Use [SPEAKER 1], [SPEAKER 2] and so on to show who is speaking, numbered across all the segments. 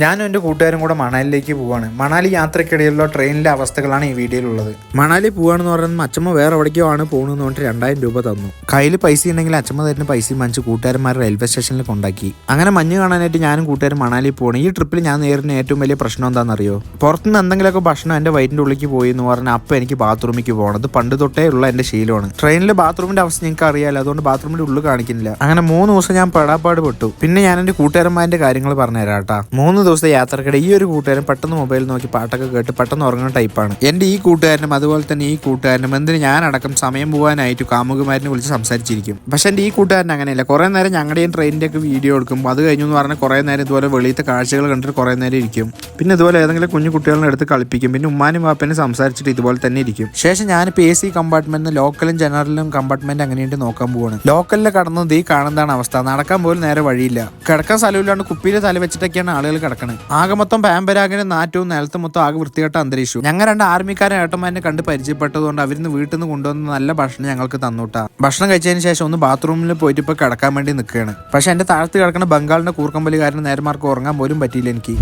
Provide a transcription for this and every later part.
[SPEAKER 1] ഞാനും എന്റെ കൂട്ടുകാരും കൂടെ മണാലിയിലേക്ക് പോവാണ്. മണാലി യാത്രക്കിടയിലുള്ള ട്രെയിനിലെ അവസ്ഥകളാണ് ഈ വീഡിയോയിൽ ഉള്ളത് മണാലി പോവാണെന്ന് പറയുന്നത് അച്ഛമ്മ വേറെ എവിടേക്കോ ആണ് പോകണമെന്ന് പറഞ്ഞിട്ട് രണ്ടായിരം രൂപ തന്നു. കയ്യിൽ പൈസ ഉണ്ടെങ്കിൽ അച്ഛമ്മ തരുന്ന പൈസ മഞ്ഞ് കൂട്ടുകാരന്മാർ റെയിൽവേ സ്റ്റേഷനിൽ കൊണ്ടാക്കി. അങ്ങനെ മഞ്ഞ് കാണാനായിട്ട് ഞാനും കൂട്ടുകാരും മണാലി പോകണം ഈ ട്രിപ്പിൽ ഞാൻ നേരിടുന്ന ഏറ്റവും വലിയ പ്രശ്നം എന്താണെന്നറിയോ? പുറത്തുനിന്ന് എന്തെങ്കിലുമൊക്കെ ഭക്ഷണം എന്റെ വയറ്റിന്റെ ഉള്ളിലേക്ക് പോയി എന്ന് പറഞ്ഞാൽ അപ്പം എനിക്ക് ബാത്റൂമിലേക്ക് പോകണം. അത് പണ്ട് തൊട്ടേ ഉള്ള എന്റെ ശീലമാണ്. ട്രെയിനിൽ ബാത്റൂമിന്റെ അവസ്ഥ നിങ്ങൾക്ക് അറിയാമല്ലോ അതുകൊണ്ട് ബാത്റൂമിന്റെ ഉള്ളിൽ കാണിക്കുന്നില്ല. അങ്ങനെ മൂന്ന് ദിവസം ഞാൻ പെടാപ്പാട് പെട്ടു. പിന്നെ ഞാൻ എന്റെ കൂട്ടുകാരന്മാരുടെ കാര്യങ്ങൾ പറഞ്ഞുതരാം കേട്ടാ. മൂന്ന് ദിവസത്തെ യാത്രക്കിടെ ഈ ഒരു കൂട്ടുകാരൻ പെട്ടെന്ന് മൊബൈൽ നോക്കി പാട്ടൊക്കെ കേട്ട് പെട്ടെന്ന് ഉറങ്ങുന്ന ടൈപ്പാണ്. എന്റെ ഈ കൂട്ടുകാരനും അതുപോലെ തന്നെ ഈ കൂട്ടുകാരനും എന്തിന് ഞാനടക്കം സമയം പോകാനായിട്ട് കാമുകുമാരനെ വിളിച്ച് സംസാരിച്ചിരിക്കും. പക്ഷെ എന്റെ ഈ കൂട്ടുകാരൻ അങ്ങനെയല്ല. കുറേ നേരം ഞങ്ങളുടെയും ട്രെയിനിന്റെ ഒക്കെ വീഡിയോ എടുക്കും. അത് കഴിഞ്ഞു എന്ന് പറഞ്ഞാൽ കുറേ നേരം ഇതുപോലെ വെളിയത്തെ കാഴ്ചകൾ കണ്ടിട്ട് കുറേ നേരം ഇരിക്കും. പിന്നെ ഇതുപോലെ ഏതെങ്കിലും കുഞ്ഞു കുട്ടികളെ എടുത്ത് കളിപ്പിക്കും. പിന്നെ ഉമ്മാനും വാപ്പനും സംസാരിച്ചിട്ട് ഇതുപോലെ തന്നെ ഇരിക്കും. ശേഷം ഞാനിപ്പോൾ എ സി കമ്പാർട്ട്മെന്റ് ലോക്കലും ജനറലും കമ്പാർട്ട്മെന്റ് അങ്ങനെയായിട്ട് നോക്കാൻ പോവാണ്. ലോക്കലിൽ കടന്നത് ഈ കാണുന്നതാണ് അവസ്ഥ. നടക്കാൻ പോലും നേരെ വഴിയില്ല. കിടക്കാൻ സ്ഥലമില്ലാണ്ട് കുപ്പിയിൽ തല വെച്ചിട്ടൊക്കെയാണ് ആളുകൾ കിടക്കണത് ആകെ മൊത്തം പാമ്പരാഗിനും നാറ്റവും നിലത്ത് മൊത്തം ആകെ വൃത്തികെട്ട അന്തരീക്ഷവും. ഞങ്ങൾ രണ്ട് ആർമിക്കാരൻ ഏട്ടന്മാരെ കണ്ട് പരിചയപ്പെട്ടതുകൊണ്ട് അവരിന്ന് വീട്ടിൽ നിന്ന് കൊണ്ടുവന്ന നല്ല ഭക്ഷണം ഞങ്ങൾക്ക് തന്നൂട്ടാ. ഭക്ഷണം കഴിച്ചതിന് ശേഷം ഒന്ന് ബാത്റൂമിൽ പോയിട്ട് ഇപ്പൊ കിടക്കാൻ വേണ്ടി നിൽക്കുകയാണ് പക്ഷെ എന്റെ താഴത്ത് കിടക്കുന്ന ബംഗാളിന്റെ കാരണം നേരമാർക്ക് ഉറങ്ങാൻ പോലും പറ്റിയില്ല എനിക്ക്.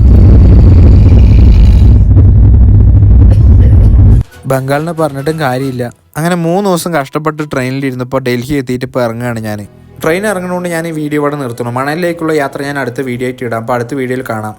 [SPEAKER 1] ബംഗാളിനെ പറഞ്ഞിട്ടും കാര്യമില്ല. അങ്ങനെ മൂന്ന് ദിവസം കഷ്ടപ്പെട്ട് ട്രെയിനിൽ ഇരുന്നപ്പോൾ ഡൽഹി എത്തിയിട്ട് ഇപ്പോൾ ഇറങ്ങുകയാണ് ഞാൻ ട്രെയിൻ ഇറങ്ങുന്നതുകൊണ്ട് ഞാൻ ഈ വീഡിയോ ഇവിടെ നിർത്തണം മണലിലേക്കുള്ള യാത്ര ഞാൻ അടുത്ത വീഡിയോ ആയിട്ട് ഇടാം. അപ്പോൾ അടുത്ത വീഡിയോയിൽ കാണാം.